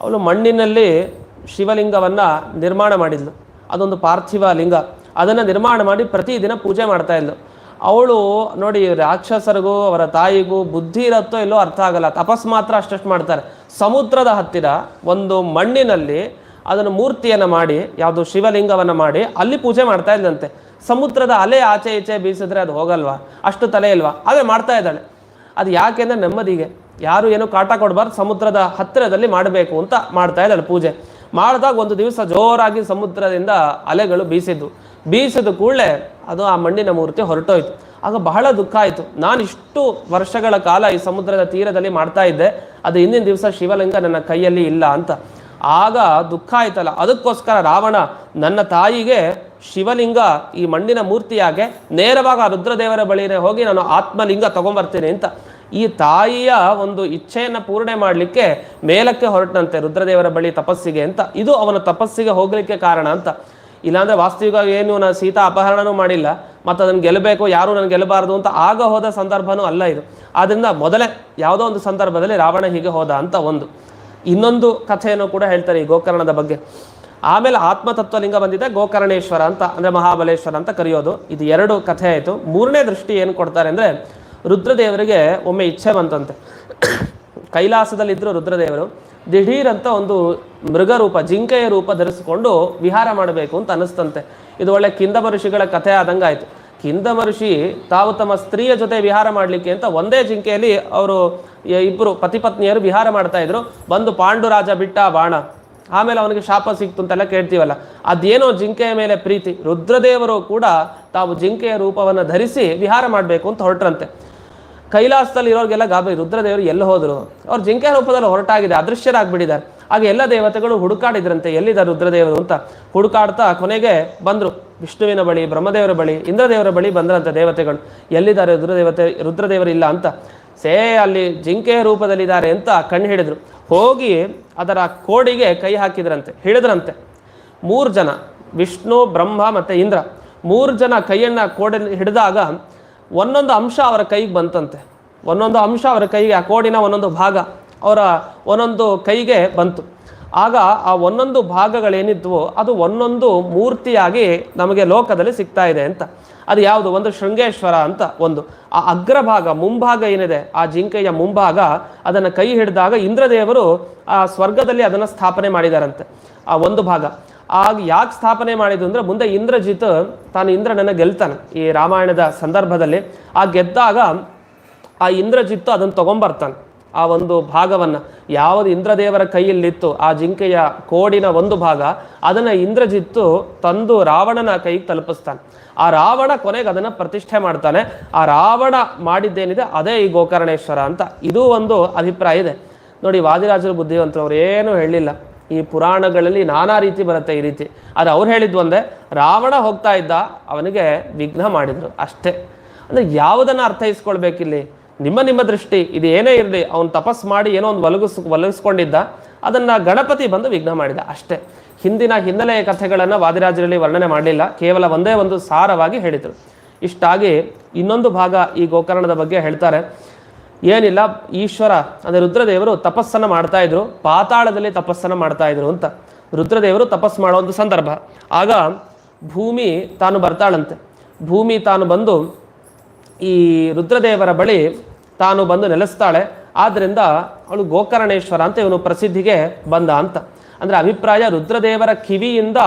ಅವಳು ಮಣ್ಣಿನಲ್ಲಿ ಶಿವಲಿಂಗವನ್ನು ನಿರ್ಮಾಣ ಮಾಡಿದ್ಲು. ಅದೊಂದು ಪಾರ್ಥಿವ ಲಿಂಗ. ಅದನ್ನು ನಿರ್ಮಾಣ ಮಾಡಿ ಪ್ರತಿದಿನ ಪೂಜೆ ಮಾಡ್ತಾ ಇದ್ಲು. ಅವಳು ನೋಡಿ ರಾಕ್ಷಸರಿಗೂ, ಅವರ ತಾಯಿಗೂ ಬುದ್ಧಿ ಇರತ್ತೋ ಇಲ್ಲೋ ಅರ್ಥ ಆಗಲ್ಲ. ತಪಸ್ ಮಾತ್ರ ಅಷ್ಟಷ್ಟು ಮಾಡ್ತಾರೆ. ಸಮುದ್ರದ ಹತ್ತಿರ ಒಂದು ಮಣ್ಣಿನಲ್ಲಿ ಅದನ್ನು ಮೂರ್ತಿಯನ್ನು ಮಾಡಿ, ಯಾವುದು ಶಿವಲಿಂಗವನ್ನು ಮಾಡಿ ಅಲ್ಲಿ ಪೂಜೆ ಮಾಡ್ತಾ ಇದ್ದಂತೆ ಸಮುದ್ರದ ಅಲೆ ಆಚೆ ಈಚೆ ಬೀಸಿದ್ರೆ ಅದು ಹೋಗಲ್ವಾ? ಅಷ್ಟು ತಲೆ ಇಲ್ವಾ? ಆದರೆ ಮಾಡ್ತಾ ಇದ್ದಾಳೆ. ಅದು ಯಾಕೆಂದರೆ ನೆಮ್ಮದಿಗೆ. ಯಾರು ಏನು ಕಾಟ ಕೊಡಬಾರ್ದು, ಸಮುದ್ರದ ಹತ್ತಿರದಲ್ಲಿ ಮಾಡಬೇಕು ಅಂತ ಮಾಡ್ತಾ ಇದ್ದಾಳೆ ಪೂಜೆ. ಮಾಡಿದಾಗ ಒಂದು ದಿವಸ ಜೋರಾಗಿ ಸಮುದ್ರದಿಂದ ಅಲೆಗಳು ಬೀಸಿದ್ದು ಬೀಸಿದ ಕೂಡಲೇ ಅದು ಆ ಮಣ್ಣಿನ ಮೂರ್ತಿ ಹೊರಟೋಯ್ತು. ಆಗ ಬಹಳ ದುಃಖ ಆಯಿತು. ನಾನು ಇಷ್ಟು ವರ್ಷಗಳ ಕಾಲ ಈ ಸಮುದ್ರದ ತೀರದಲ್ಲಿ ಮಾಡ್ತಾ ಇದ್ದೆ. ಅದು ಹಿಂದಿನ ದಿವಸ ಶಿವಲಿಂಗ ನನ್ನ ಕೈಯಲ್ಲಿ ಇಲ್ಲ ಅಂತ. ಆಗ ದುಃಖ ಆಯ್ತಲ್ಲ. ಅದಕ್ಕೋಸ್ಕರ ರಾವಣ ನನ್ನ ತಾಯಿಗೆ ಶಿವಲಿಂಗ ಈ ಮಣ್ಣಿನ ಮೂರ್ತಿಯಾಗೆ ನೇರವಾಗಿ ಆ ರುದ್ರದೇವರ ಬಳಿನೇ ಹೋಗಿ ನಾನು ಆತ್ಮಲಿಂಗ ತಗೊಂಬರ್ತೀನಿ ಅಂತ. ಈ ತಾಯಿಯ ಒಂದು ಇಚ್ಛೆಯನ್ನು ಪೂರ್ಣೆ ಮಾಡಲಿಕ್ಕೆ ಮೇಲಕ್ಕೆ ಹೊರಟಂತೆ ರುದ್ರದೇವರ ಬಳಿ ತಪಸ್ಸಿಗೆ ಅಂತ. ಇದು ಅವನ ತಪಸ್ಸಿಗೆ ಹೋಗಲಿಕ್ಕೆ ಕಾರಣ ಅಂತ. ಇಲ್ಲಾಂದ್ರೆ ವಾಸ್ತವಿಕವಾಗಿ ಏನು ನಾನು ಸೀತಾ ಅಪಹರಣನೂ ಮಾಡಿಲ್ಲ. ಮತ್ತು ಅದನ್ನು ಗೆಲ್ಲಬೇಕು ಯಾರು ನನಗೆ ಗೆಲ್ಲಬಾರ್ದು ಅಂತ ಆಗ ಹೋದ ಸಂದರ್ಭನೂ ಅಲ್ಲ ಇದು. ಆದ್ದರಿಂದ ಮೊದಲೇ ಯಾವುದೋ ಒಂದು ಸಂದರ್ಭದಲ್ಲಿ ರಾವಣ ಹೀಗೆ ಹೋದ ಅಂತ ಒಂದು. ಇನ್ನೊಂದು ಕಥೆಯನ್ನು ಕೂಡ ಹೇಳ್ತಾರೆ ಈ ಗೋಕರ್ಣದ ಬಗ್ಗೆ. ಆಮೇಲೆ ಆತ್ಮತತ್ವಲಿಂಗ ಬಂದಿದೆ ಗೋಕರ್ಣೇಶ್ವರ ಅಂತ, ಅಂದರೆ ಮಹಾಬಲೇಶ್ವರ ಅಂತ ಕರೆಯೋದು. ಇದು ಎರಡು ಕಥೆ ಆಯಿತು. ಮೂರನೇ ದೃಷ್ಟಿ ಏನು ಕೊಡ್ತಾರೆ ಅಂದರೆ ರುದ್ರದೇವರಿಗೆ ಒಮ್ಮೆ ಇಚ್ಛೆ ಬಂತಂತೆ. ಕೈಲಾಸದಲ್ಲಿದ್ದರು ರುದ್ರದೇವರು ದಿಢೀರ್ ಅಂತ ಒಂದು ಮೃಗ ರೂಪ ಜಿಂಕೆಯ ರೂಪ ಧರಿಸಿಕೊಂಡು ವಿಹಾರ ಮಾಡಬೇಕು ಅಂತ ಅನಿಸ್ತಂತೆ ಇದು ಒಳ್ಳೆ ಕಿಂದಮ ಋಷಿಗಳ ಕಥೆ ಆದಂಗೆ ಆಯಿತು ಕಿಂದಮ ತಾವು ತಮ್ಮ ಸ್ತ್ರೀಯ ಜೊತೆ ವಿಹಾರ ಮಾಡಲಿಕ್ಕೆ ಅಂತ ಒಂದೇ ಜಿಂಕೆಯಲ್ಲಿ ಅವರು ಇಬ್ಬರು ಪತಿಪತ್ನಿಯರು ವಿಹಾರ ಮಾಡ್ತಾ ಇದ್ರು. ಬಂದು ಪಾಂಡುರಾಜ ಬಿಟ್ಟ ಬಾಣ. ಆಮೇಲೆ ಅವನಿಗೆ ಶಾಪ ಸಿಕ್ತು ಅಂತೆಲ್ಲ ಕೇಳ್ತೀವಲ್ಲ. ಅದೇನೋ ಜಿಂಕೆಯ ಮೇಲೆ ಪ್ರೀತಿ. ರುದ್ರದೇವರು ಕೂಡ ತಾವು ಜಿಂಕೆಯ ರೂಪವನ್ನು ಧರಿಸಿ ವಿಹಾರ ಮಾಡಬೇಕು ಅಂತ ಹೊರಟ್ರಂತೆ. ಕೈಲಾಸದಲ್ಲಿ ಇರೋರಿಗೆಲ್ಲ ಗಾಬರಿ. ರುದ್ರದೇವರು ಎಲ್ಲಿ ಹೋದರು? ಅವ್ರು ಜಿಂಕೆ ರೂಪದಲ್ಲಿ ಹೊರಟಾಗಿದೆ, ಅದೃಶ್ಯರಾಗ್ಬಿಟ್ಟಿದ್ದಾರೆ. ಆಗ ಎಲ್ಲ ದೇವತೆಗಳು ಹುಡುಕಾಡಿದ್ರಂತೆ, ಎಲ್ಲಿದ್ದಾರೆ ರುದ್ರದೇವರು ಅಂತ. ಹುಡುಕಾಡ್ತಾ ಕೊನೆಗೆ ಬಂದರು. ವಿಷ್ಣುವಿನ ಬಳಿ, ಬ್ರಹ್ಮದೇವರ ಬಳಿ, ಇಂದ್ರದೇವರ ಬಳಿ ಬಂದ್ರಂತೆ ದೇವತೆಗಳು. ಎಲ್ಲಿದ್ದಾರೆ ರುದ್ರದೇವತೆ ರುದ್ರದೇವರು ಇಲ್ಲ ಅಂತ. ಸೇ, ಅಲ್ಲಿ ಜಿಂಕೆಯ ರೂಪದಲ್ಲಿದ್ದಾರೆ ಅಂತ ಕಣ್ಣು ಹಿಡಿದ್ರು. ಹೋಗಿ ಅದರ ಕೋಡಿಗೆ ಕೈ ಹಾಕಿದ್ರಂತೆ, ಹಿಡಿದ್ರಂತೆ. ಮೂರು ಜನ, ವಿಷ್ಣು, ಬ್ರಹ್ಮ ಮತ್ತು ಇಂದ್ರ. ಮೂರು ಜನ ಕೈಯನ್ನು ಕೋಡಿ ಹಿಡಿದಾಗ ಒಂದೊಂದು ಅಂಶ ಅವರ ಕೈಗೆ ಬಂತಂತೆ. ಒಂದೊಂದು ಅಂಶ ಅವರ ಕೈಗೆ, ಆ ಕೋಡಿನ ಒಂದೊಂದು ಭಾಗ ಅವರ ಒಂದೊಂದು ಕೈಗೆ ಬಂತು. ಆಗ ಆ ಒಂದೊಂದು ಭಾಗಗಳೇನಿದ್ವು ಅದು ಒಂದೊಂದು ಮೂರ್ತಿಯಾಗಿ ನಮಗೆ ಲೋಕದಲ್ಲಿ ಸಿಗ್ತಾ ಇದೆ ಅಂತ. ಅದು ಯಾವುದು? ಒಂದು ಶೃಂಗೇಶ್ವರ ಅಂತ ಒಂದು. ಆ ಅಗ್ರಭಾಗ, ಮುಂಭಾಗ ಏನಿದೆ? ಆ ಜಿಂಕೆಯ ಮುಂಭಾಗ, ಅದನ್ನು ಕೈ ಹಿಡಿದಾಗ ಇಂದ್ರದೇವರು ಆ ಸ್ವರ್ಗದಲ್ಲಿ ಅದನ್ನು ಸ್ಥಾಪನೆ ಮಾಡಿದಾರಂತೆ. ಆ ಒಂದು ಭಾಗ. ಆಗ ಯಾಕೆ ಸ್ಥಾಪನೆ ಮಾಡಿದ್ದು ಅಂದ್ರೆ ಮುಂದೆ ಇಂದ್ರಜಿತ್ ತಾನು ಇಂದ್ರನನ್ನು ಗೆಲ್ತಾನೆ ಈ ರಾಮಾಯಣದ ಸಂದರ್ಭದಲ್ಲಿ. ಆ ಗೆದ್ದಾಗ ಆ ಇಂದ್ರಜಿತ್ತು ಅದನ್ನು ತಗೊಂಬರ್ತಾನೆ ಆ ಒಂದು ಭಾಗವನ್ನು. ಯಾವುದು ಇಂದ್ರದೇವರ ಕೈಯಲ್ಲಿತ್ತು ಆ ಜಿಂಕೆಯ ಕೋಡಿನ ಒಂದು ಭಾಗ, ಅದನ್ನು ಇಂದ್ರಜಿತ್ತು ತಂದು ರಾವಣನ ಕೈಗೆ ತಲುಪಿಸ್ತಾನೆ. ಆ ರಾವಣ ಕೊನೆಗೆ ಅದನ್ನು ಪ್ರತಿಷ್ಠೆ ಮಾಡ್ತಾನೆ. ಆ ರಾವಣ ಮಾಡಿದ್ದೇನಿದೆ ಅದೇ ಈ ಗೋಕರ್ಣೇಶ್ವರ ಅಂತ. ಇದು ಒಂದು ಅಭಿಪ್ರಾಯ ಇದೆ. ನೋಡಿ, ವಾದಿರಾಜರು ಬುದ್ಧಿವಂತರು, ಅವ್ರು ಏನೂ ಹೇಳಿಲ್ಲ ಈ ಪುರಾಣಗಳಲ್ಲಿ ನಾನಾ ರೀತಿ ಬರುತ್ತೆ ಈ ರೀತಿ. ಅದು ಅವ್ರು ಹೇಳಿದ್ದು ಒಂದೇ, ರಾವಣ ಹೋಗ್ತಾ ಇದ್ದ, ಅವನಿಗೆ ವಿಘ್ನ ಮಾಡಿದರು ಅಷ್ಟೇ. ಅಂದರೆ ಯಾವುದನ್ನು ಅರ್ಥೈಸ್ಕೊಳ್ಬೇಕಿಲ್ಲಿ? ನಿಮ್ಮ ನಿಮ್ಮ ದೃಷ್ಟಿ, ಇದು ಏನೇ ಇರಲಿ, ಅವನು ತಪಸ್ ಮಾಡಿ ಏನೋ ಒಂದು ಒಲಗಿಸ್, ಒಲಗಿಸ್ಕೊಂಡಿದ್ದ, ಅದನ್ನು ಗಣಪತಿ ಬಂದು ವಿಘ್ನ ಮಾಡಿದ ಅಷ್ಟೇ. ಹಿಂದಿನ ಹಿನ್ನೆಲೆಯ ಕಥೆಗಳನ್ನು ವಾದಿರಾಜರಲ್ಲಿ ವರ್ಣನೆ ಮಾಡಲಿಲ್ಲ, ಕೇವಲ ಒಂದೇ ಒಂದು ಸಾರವಾಗಿ ಹೇಳಿದರು. ಇಷ್ಟಾಗಿ ಇನ್ನೊಂದು ಭಾಗ ಈ ಗೋಕರ್ಣದ ಬಗ್ಗೆ ಹೇಳ್ತಾರೆ. ಏನಿಲ್ಲ, ಈಶ್ವರ ಅಂದರೆ ರುದ್ರದೇವರು ತಪಸ್ಸನ್ನು ಮಾಡ್ತಾ ಇದ್ರು, ಪಾತಾಳದಲ್ಲಿ ತಪಸ್ಸನ್ನು ಮಾಡ್ತಾ ಇದ್ರು ಅಂತ. ರುದ್ರದೇವರು ತಪಸ್ಸು ಒಂದು ಸಂದರ್ಭ. ಆಗ ಭೂಮಿ ತಾನು ಬರ್ತಾಳಂತೆ. ಭೂಮಿ ತಾನು ಬಂದು ಈ ರುದ್ರದೇವರ ಬಳಿ ತಾನು ಬಂದು ನೆಲೆಸ್ತಾಳೆ. ಆದ್ದರಿಂದ ಅವಳು ಗೋಕರ್ಣೇಶ್ವರ ಅಂತ ಇವನು ಪ್ರಸಿದ್ಧಿಗೆ ಬಂದ ಅಂತ. ಅಂದರೆ ಅಭಿಪ್ರಾಯ ರುದ್ರದೇವರ ಕಿವಿಯಿಂದ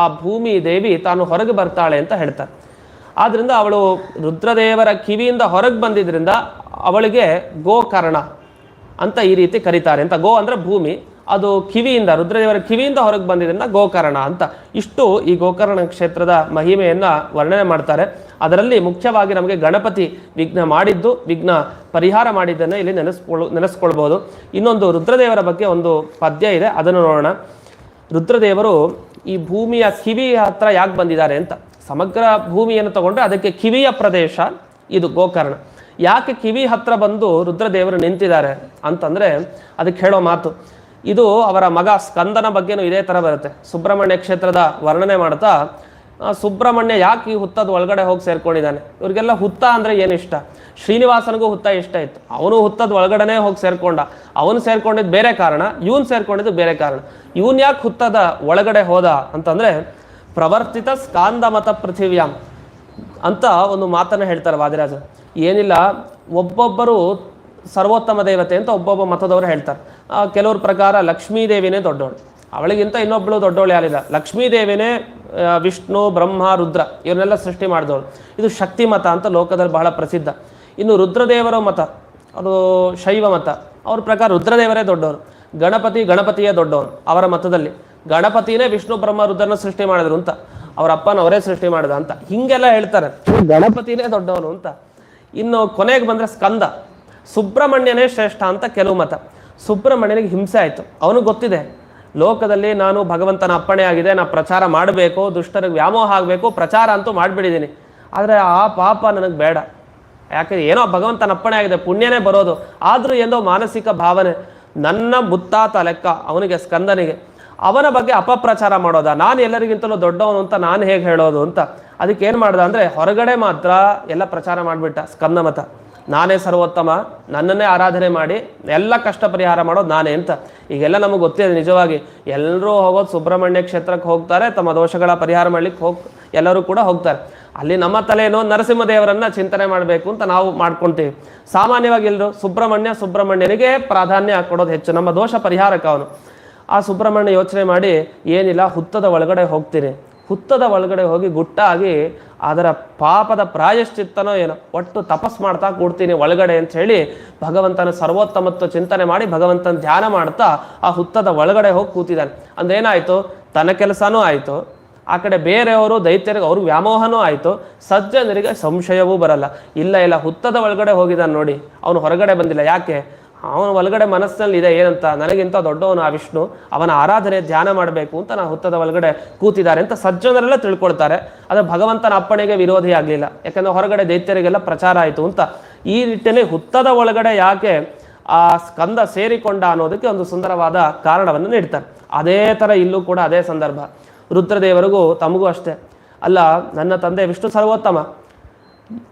ಆ ಭೂಮಿ ದೇವಿ ತಾನು ಹೊರಗೆ ಬರ್ತಾಳೆ ಅಂತ ಹೇಳ್ತಾರೆ. ಆದ್ದರಿಂದ ಅವಳು ರುದ್ರದೇವರ ಕಿವಿಯಿಂದ ಹೊರಗೆ ಬಂದಿದ್ದರಿಂದ ಅವಳಿಗೆ ಗೋಕರ್ಣ ಅಂತ ಈ ರೀತಿ ಕರೀತಾರೆ ಅಂತ. ಗೋ ಅಂದರೆ ಭೂಮಿ, ಅದು ಕಿವಿಯಿಂದ, ರುದ್ರದೇವರ ಕಿವಿಯಿಂದ ಹೊರಗೆ ಬಂದಿದ್ದರಿಂದ ಗೋಕರ್ಣ ಅಂತ. ಇಷ್ಟು ಈ ಗೋಕರ್ಣ ಕ್ಷೇತ್ರದ ಮಹಿಮೆಯನ್ನು ವರ್ಣನೆ ಮಾಡ್ತಾರೆ. ಅದರಲ್ಲಿ ಮುಖ್ಯವಾಗಿ ನಮಗೆ ಗಣಪತಿ ವಿಘ್ನ ಮಾಡಿದ್ದು, ವಿಘ್ನ ಪರಿಹಾರ ಮಾಡಿದ್ದನ್ನು ಇಲ್ಲಿ ನೆನೆಸ್ಕೊಳ್, ನೆನೆಸ್ಕೊಳ್ಬೋದು. ಇನ್ನೊಂದು ರುದ್ರದೇವರ ಬಗ್ಗೆ ಒಂದು ಪದ್ಯ ಇದೆ, ಅದನ್ನು ನೋಡೋಣ. ರುದ್ರದೇವರು ಈ ಭೂಮಿಯ ಕಿವಿ ಹತ್ರ ಯಾಕೆ ಬಂದಿದ್ದಾರೆ ಅಂತ. ಸಮಗ್ರ ಭೂಮಿಯನ್ನು ತಗೊಂಡ್ರೆ ಅದಕ್ಕೆ ಕಿವಿಯ ಪ್ರದೇಶ, ಇದು ಗೋಕರ್ಣ. ಯಾಕೆ ಕಿವಿ ಹತ್ರ ಬಂದು ರುದ್ರದೇವರು ನಿಂತಿದ್ದಾರೆ ಅಂತಂದರೆ ಅದಕ್ಕೆ ಹೇಳೋ ಮಾತು, ಇದು ಅವರ ಮಗ ಸ್ಕಂದನ ಬಗ್ಗೆನೂ ಇದೇ ಥರ ಬರುತ್ತೆ. ಸುಬ್ರಹ್ಮಣ್ಯ ಕ್ಷೇತ್ರದ ವರ್ಣನೆ ಮಾಡ್ತಾ ಸುಬ್ರಹ್ಮಣ್ಯ ಯಾಕೆ ಈ ಹುತ್ತದ ಒಳಗಡೆ ಹೋಗಿ ಸೇರ್ಕೊಂಡಿದ್ದಾನೆ? ಇವ್ರಿಗೆಲ್ಲ ಹುತ್ತ ಅಂದರೆ ಏನು ಇಷ್ಟ? ಶ್ರೀನಿವಾಸನಿಗೂ ಹುತ್ತ ಇಷ್ಟ ಇತ್ತು. ಅವನು ಹುತ್ತದ ಒಳಗಡೆನೇ ಹೋಗಿ ಸೇರ್ಕೊಂಡ. ಅವನು ಸೇರ್ಕೊಂಡಿದ್ದು ಬೇರೆ ಕಾರಣ, ಇವನು ಸೇರ್ಕೊಂಡಿದ್ದು ಬೇರೆ ಕಾರಣ. ಇವನು ಯಾಕೆ ಹುತ್ತದ ಒಳಗಡೆ ಹೋದ ಅಂತಂದರೆ ಪ್ರವರ್ತಿತ ಸ್ಕಾಂದ ಮತ ಪೃಥಿವ್ಯಾಂ ಅಂತ ಒಂದು ಮಾತನ್ನು ಹೇಳ್ತಾರೆ ವಾದಿರಾಜ. ಏನಿಲ್ಲ, ಒಬ್ಬೊಬ್ಬರು ಸರ್ವೋತ್ತಮ ದೇವತೆ ಅಂತ ಒಬ್ಬೊಬ್ಬ ಮತದವರು ಹೇಳ್ತಾರೆ. ಕೆಲವ್ರ ಪ್ರಕಾರ ಲಕ್ಷ್ಮೀ ದೇವಿನೇ ದೊಡ್ಡವಳು ಅವಳಿಗಿಂತ ಇನ್ನೊಬ್ಬಳು ದೊಡ್ಡವಳು ಯಾರಿಲ್ಲ. ಲಕ್ಷ್ಮೀದೇವಿನೇ ವಿಷ್ಣು, ಬ್ರಹ್ಮ, ರುದ್ರ ಇವನ್ನೆಲ್ಲ ಸೃಷ್ಟಿ ಮಾಡಿದವಳು. ಇದು ಶಕ್ತಿ ಮತ ಅಂತ ಲೋಕದಲ್ಲಿ ಬಹಳ ಪ್ರಸಿದ್ಧ. ಇನ್ನು ರುದ್ರದೇವರ ಮತ, ಅದು ಶೈವ ಮತ, ಅವ್ರ ಪ್ರಕಾರ ರುದ್ರದೇವರೇ ದೊಡ್ಡವರು ಗಣಪತಿ ಗಣಪತಿಯೇ ದೊಡ್ಡವನು ಅವರ ಮತದಲ್ಲಿ. ಗಣಪತಿನೇ ವಿಷ್ಣು ಬ್ರಹ್ಮ ರುದ್ರನ ಸೃಷ್ಟಿ ಮಾಡಿದ್ರು ಅಂತ. ಅವ್ರ ಅಪ್ಪನವರೇ ಸೃಷ್ಟಿ ಮಾಡಿದ ಅಂತ. ಹಿಂಗೆಲ್ಲ ಹೇಳ್ತಾರೆ. ಗಣಪತಿನೇ ದೊಡ್ಡವನು ಅಂತ. ಇನ್ನು ಕೊನೆಗೆ ಬಂದರೆ ಸ್ಕಂದ. ಸುಬ್ರಹ್ಮಣ್ಯನೇ ಶ್ರೇಷ್ಠ ಅಂತ ಕೆಲವು ಮತ. ಸುಬ್ರಹ್ಮಣ್ಯನಿಗೆ ಹಿಂಸೆ ಆಯಿತು. ಅವನಿಗೆ ಗೊತ್ತಿದೆ. ಲೋಕದಲ್ಲಿ ನಾನು ಭಗವಂತನ ಅಪ್ಪಣೆ ಆಗಿದೆ, ನಾ ಪ್ರಚಾರ ಮಾಡಬೇಕು, ದುಷ್ಟರಿಗೆ ವ್ಯಾಮೋಹ ಆಗಬೇಕು, ಪ್ರಚಾರ ಅಂತೂ ಮಾಡಿಬಿಡಿದ್ದೀನಿ ಆದರೆ ಆ ಪಾಪ ನನಗೆ ಬೇಡ. ಯಾಕಂದ್ರೆ ಏನೋ ಭಗವಂತನ ಅಪ್ಪಣೆ ಆಗಿದೆ, ಪುಣ್ಯನೇ ಬರೋದು. ಆದರೂ ಏನೋ ಮಾನಸಿಕ ಭಾವನೆ. ನನ್ನ ಮುತ್ತಾತ ಲೆಕ್ಕ ಅವನಿಗೆ, ಸ್ಕಂದನಿಗೆ. ಅವನ ಬಗ್ಗೆ ಅಪಪ್ರಚಾರ ಮಾಡೋದ? ನಾನು ಎಲ್ಲರಿಗಿಂತಲೂ ದೊಡ್ಡವನು ಅಂತ ನಾನು ಹೇಗೆ ಹೇಳೋದು ಅಂತ? ಅದಕ್ಕೆ ಏನು ಮಾಡ್ದ ಅಂದರೆ ಹೊರಗಡೆ ಮಾತ್ರ ಎಲ್ಲ ಪ್ರಚಾರ ಮಾಡಿಬಿಟ್ಟ ಸ್ಕಂದ ಮತ. ನಾನೇ ಸರ್ವೋತ್ತಮ, ನನ್ನನ್ನೇ ಆರಾಧನೆ ಮಾಡಿ, ಎಲ್ಲ ಕಷ್ಟ ಪರಿಹಾರ ಮಾಡೋದು ನಾನೇ ಅಂತ. ಈಗೆಲ್ಲ ನಮಗೆ ಗೊತ್ತಿದೆ ನಿಜವಾಗಿ, ಎಲ್ಲರೂ ಹೋಗೋದು ಸುಬ್ರಹ್ಮಣ್ಯ ಕ್ಷೇತ್ರಕ್ಕೆ ಹೋಗ್ತಾರೆ, ತಮ್ಮ ದೋಷಗಳ ಪರಿಹಾರ ಮಾಡ್ಲಿಕ್ಕೆ ಹೋಗ್, ಎಲ್ಲರೂ ಕೂಡ ಹೋಗ್ತಾರೆ. ಅಲ್ಲಿ ನಮ್ಮ ತಲೆನೋ ನರಸಿಂಹದೇವರನ್ನು ಚಿಂತನೆ ಮಾಡಬೇಕು ಅಂತ ನಾವು ಮಾಡ್ಕೊಂತೀವಿ. ಸಾಮಾನ್ಯವಾಗಿ ಎಲ್ಲರೂ ಸುಬ್ರಹ್ಮಣ್ಯ ಸುಬ್ರಹ್ಮಣ್ಯನಿಗೆ ಪ್ರಾಧಾನ್ಯ ಕೊಡೋದು ಹೆಚ್ಚು. ನಮ್ಮ ದೋಷ ಪರಿಹಾರಕ್ಕೆ ಅವನು. ಆ ಸುಬ್ರಹ್ಮಣ್ಯ ಯೋಚನೆ ಮಾಡಿ, ಏನಿಲ್ಲ, ಹುತ್ತದ ಒಳಗಡೆ ಹೋಗ್ತೀನಿ ಹುತ್ತದ ಒಳಗಡೆ ಹೋಗಿ ಗುಟ್ಟಾಗಿ ಅದರ ಪಾಪದ ಪ್ರಾಯಶ್ಚಿತ್ತನೋ ಏನೋ, ಒಟ್ಟು ತಪಸ್ ಮಾಡ್ತಾ ಕೂಡ್ತೀನಿ ಒಳಗಡೆ ಅಂತ ಹೇಳಿ ಭಗವಂತನ ಸರ್ವೋತ್ತಮತ್ವ ಚಿಂತನೆ ಮಾಡಿ ಭಗವಂತನ ಧ್ಯಾನ ಮಾಡ್ತಾ ಆ ಹುತ್ತದ ಒಳಗಡೆ ಹೋಗಿ ಕೂತಿದ್ದಾನೆ. ಅಂದ್ರೆ ಏನಾಯ್ತು ತನ್ನ ಕೆಲಸನೂ ಆಯಿತು. ಆ ಕಡೆ ಬೇರೆಯವರು, ದೈತ್ಯರಿಗೆ ಅವರು ವ್ಯಾಮೋಹನೂ ಆಯಿತು. ಸಜ್ಜನರಿಗೆ ಸಂಶಯವೂ ಬರಲ್ಲ. ಇಲ್ಲ ಇಲ್ಲ, ಹುತ್ತದ ಒಳಗಡೆ ಹೋಗಿದ್ದಾನೆ ನೋಡಿ. ಅವನು ಹೊರಗಡೆ ಬಂದಿಲ್ಲ. ಯಾಕೆ? ಅವನ ಒಳಗಡೆ ಮನಸ್ಸಿನಲ್ಲಿ ಇದೆ ಏನಂತ, ನನಗಿಂತ ದೊಡ್ಡವನು ಆ ವಿಷ್ಣು, ಅವನ ಆರಾಧನೆ ಧ್ಯಾನ ಮಾಡಬೇಕು ಅಂತ ನಾ ಹುತ್ತದ ಒಳಗಡೆ ಕೂತಿದ್ದಾರೆ ಅಂತ ಸಜ್ಜನರೆಲ್ಲ ತಿಳ್ಕೊಳ್ತಾರೆ. ಆದರೆ ಭಗವಂತನ ಅಪ್ಪಣೆಗೆ ವಿರೋಧಿ ಆಗಲಿಲ್ಲ. ಯಾಕಂದ್ರೆ ಹೊರಗಡೆ ದೈತ್ಯರಿಗೆಲ್ಲ ಪ್ರಚಾರ ಆಯಿತು ಅಂತ. ಈ ನಿಟ್ಟಿನಲ್ಲಿ ಹುತ್ತದ ಒಳಗಡೆ ಯಾಕೆ ಆ ಸ್ಕಂದ ಸೇರಿಕೊಂಡ ಅನ್ನೋದಕ್ಕೆ ಒಂದು ಸುಂದರವಾದ ಕಾರಣವನ್ನು ನೀಡ್ತಾರೆ. ಅದೇ ಥರ ಇಲ್ಲೂ ಕೂಡ ಅದೇ ಸಂದರ್ಭ. ರುದ್ರದೇವರಿಗೂ ತಮಗೂ ಅಷ್ಟೇ. ಅಲ್ಲ, ನನ್ನ ತಂದೆ ವಿಷ್ಣು ಸರ್ವೋತ್ತಮ.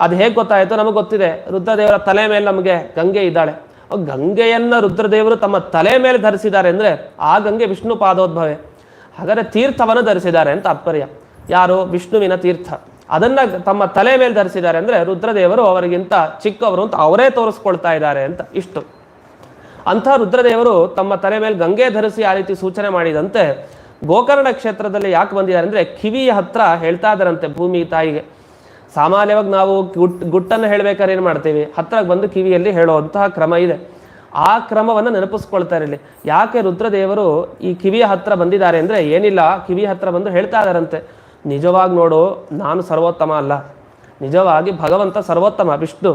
ಅದು ಹೇಗೆ ಗೊತ್ತಾಯಿತು? ನಮಗೆ ಗೊತ್ತಿದೆ. ರುದ್ರದೇವರ ತಲೆ ಮೇಲೆ ನಮಗೆ ಗಂಗೆ ಇದ್ದಾಳೆ. ಗಂಗೆಯನ್ನ ರುದ್ರದೇವರು ತಮ್ಮ ತಲೆ ಮೇಲೆ ಧರಿಸಿದ್ದಾರೆ ಅಂದರೆ ಆ ಗಂಗೆ ವಿಷ್ಣು ಪಾದೋದ್ಭವೆ. ಹಾಗಾದರೆ ತೀರ್ಥವನ್ನು ಧರಿಸಿದ್ದಾರೆ ಅಂತ ತಾತ್ಪರ್ಯ ಯಾರು? ವಿಷ್ಣುವಿನ ತೀರ್ಥ. ಅದನ್ನು ತಮ್ಮ ತಲೆ ಮೇಲೆ ಧರಿಸಿದ್ದಾರೆ ಅಂದರೆ ರುದ್ರದೇವರು ಅವರಿಗಿಂತ ಚಿಕ್ಕವರು ಅಂತ ಅವರೇ ತೋರಿಸ್ಕೊಳ್ತಾ ಇದ್ದಾರೆ ಅಂತ ಇಷ್ಟು. ಅಂಥ ರುದ್ರದೇವರು ತಮ್ಮ ತಲೆ ಮೇಲೆ ಗಂಗೆ ಧರಿಸಿ ಆ ರೀತಿ ಸೂಚನೆ ಮಾಡಿದಂತೆ ಗೋಕರ್ಣ ಕ್ಷೇತ್ರದಲ್ಲಿ ಯಾಕೆ ಬಂದಿದ್ದಾರೆ ಅಂದರೆ ಕಿವಿಯ ಹತ್ರ ಹೇಳ್ತಾ ಇದ್ದಾರಂತೆ ಭೂಮಿ ತಾಯಿಗೆ. ಸಾಮಾನ್ಯವಾಗಿ ನಾವು ಗುಟ್ ಗುಟ್ಟನ್ನು ಹೇಳಬೇಕಾದ್ರೆ ಏನು ಮಾಡ್ತೀವಿ? ಹತ್ತಿರಕ್ಕೆ ಬಂದು ಕಿವಿಯಲ್ಲಿ ಹೇಳುವಂತಹ ಕ್ರಮ ಇದೆ. ಆ ಕ್ರಮವನ್ನು ನೆನಪಿಸ್ಕೊಳ್ತಾರೆ ಇಲ್ಲಿ. ಯಾಕೆ ರುದ್ರದೇವರು ಈ ಕಿವಿಯ ಹತ್ರ ಬಂದಿದ್ದಾರೆ ಅಂದರೆ ಏನಿಲ್ಲ, ಕಿವಿಯ ಹತ್ರ ಬಂದು ಹೇಳ್ತಾ ಇದ್ದಾರಂತೆ. ನಿಜವಾಗಿ ನೋಡು, ನಾನು ಸರ್ವೋತ್ತಮ ಅಲ್ಲ. ನಿಜವಾಗಿ ಭಗವಂತ ಸರ್ವೋತ್ತಮ, ವಿಷ್ಣು.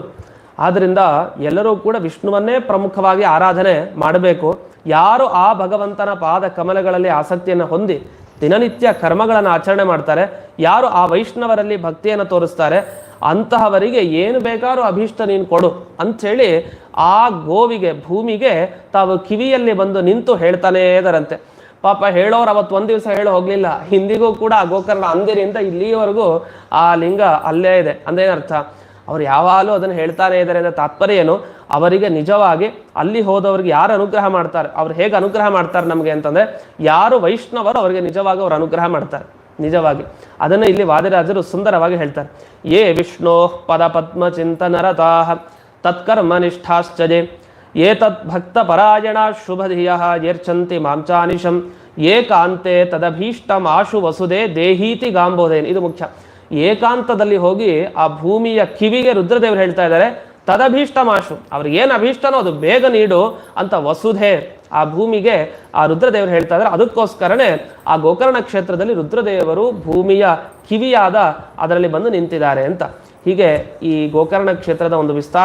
ಆದ್ದರಿಂದ ಎಲ್ಲರೂ ಕೂಡ ವಿಷ್ಣುವನ್ನೇ ಪ್ರಮುಖವಾಗಿ ಆರಾಧನೆ ಮಾಡಬೇಕು. ಯಾರು ಆ ಭಗವಂತನ ಪಾದ ಕಮಲಗಳಲ್ಲಿ ಆಸಕ್ತಿಯನ್ನು ಹೊಂದಿ ದಿನನಿತ್ಯ ಕರ್ಮಗಳನ್ನು ಆಚರಣೆ ಮಾಡ್ತಾರೆ. ಯಾರು ಆ ವೈಷ್ಣವರಲ್ಲಿ ಭಕ್ತಿಯನ್ನು ತೋರಿಸ್ತಾರೆ, ಅಂತಹವರಿಗೆ ಏನು ಬೇಕಾದ್ರೂ ಅಭೀಷ್ಟ ನೀನು ಕೊಡು ಅಂಥೇಳಿ ಆ ಗೋವಿಗೆ, ಭೂಮಿಗೆ ತಾವು ಕಿವಿಯಲ್ಲಿ ಬಂದು ನಿಂತು ಹೇಳ್ತಾನೇ ಇದಾರಂತೆ. ಪಾಪ ಹೇಳೋರು ಅವತ್ತು ಒಂದು ದಿವಸ ಹೇಳಿ ಹೋಗಲಿಲ್ಲ. ಹಿಂದಿಗೂ ಕೂಡ ಗೋಕರ್ಣ ಅಂದಿರಿಂದ ಇಲ್ಲಿಯವರೆಗೂ ಆ ಲಿಂಗ ಅಲ್ಲೇ ಇದೆ. ಅಂದೇನರ್ಥ? ಅವ್ರು ಯಾವಾಗಲೂ ಅದನ್ನು ಹೇಳ್ತಾನೆ ಇದ್ದಾರೆ ಅನ್ನೋ ತಾತ್ಪರ್ಯ ಏನು? ಅವರಿಗೆ ನಿಜವಾಗಿ ಅಲ್ಲಿ ಹೋದವರಿಗೆ ಯಾರು ಅನುಗ್ರಹ ಮಾಡ್ತಾರೆ? ಅವ್ರು ಹೇಗೆ ಅನುಗ್ರಹ ಮಾಡ್ತಾರೆ ನಮಗೆ ಅಂತಂದರೆ ಯಾರು ವೈಷ್ಣವರು ಅವರಿಗೆ ನಿಜವಾಗಿ ಅವರು ಅನುಗ್ರಹ ಮಾಡ್ತಾರೆ, ನಿಜವಾಗಿ. ಅದನ್ನು ಇಲ್ಲಿ ವಾದಿರಾಜರು ಸುಂದರವಾಗಿ ಹೇಳ್ತಾರೆ. ಯೇ ವಿಷ್ಣೋ ಪದ ಪದ್ಮ ಚಿಂತನರತಾಹ ತತ್ಕರ್ಮ ನಿಷ್ಠಾಶ್ಚಜೆ ತತ್ ಭಕ್ತ ಪರಾಯಣ ಶುಭಧಿಯ ಯರ್ಚಂತಿ ಮಾಂಚಾನಿಶಂ ಏಕಾಂತೆ ತದಭೀಷ್ಟಂ ಆಶು ವಸುದೇ ದೇಹೀತಿ ಗಾಂಬೋದೇನ್ ಇದು ಮುಖ್ಯ. ಏಕಾಂತದಲ್ಲಿ ಹೋಗಿ ಆ ಭೂಮಿಯ ಕಿವಿಗೆ ರುದ್ರದೇವರು ಹೇಳ್ತಾ ಇದ್ದಾರೆ ತದಭೀಷ್ಟಮಾಶು ಅವ್ರಿಗೆ ಏನು ಅಭೀಷ್ಟನೋ ಅದು ಬೇಗ ನೀಡು ಅಂತ ವಸುಧೆ ಆ ಭೂಮಿಗೆ ಆ ರುದ್ರದೇವರು ಹೇಳ್ತಾ ಇದ್ದಾರೆ. ಅದಕ್ಕೋಸ್ಕರನೇ ಆ ಗೋಕರ್ಣ ಕ್ಷೇತ್ರದಲ್ಲಿ ರುದ್ರದೇವರು ಭೂಮಿಯ ಕಿವಿಯಾದ ಅದರಲ್ಲಿ ಬಂದು ನಿಂತಿದ್ದಾರೆ ಅಂತ. ಹೀಗೆ ಈ ಗೋಕರ್ಣ ಕ್ಷೇತ್ರದ ಒಂದು ವಿಸ್ತಾರ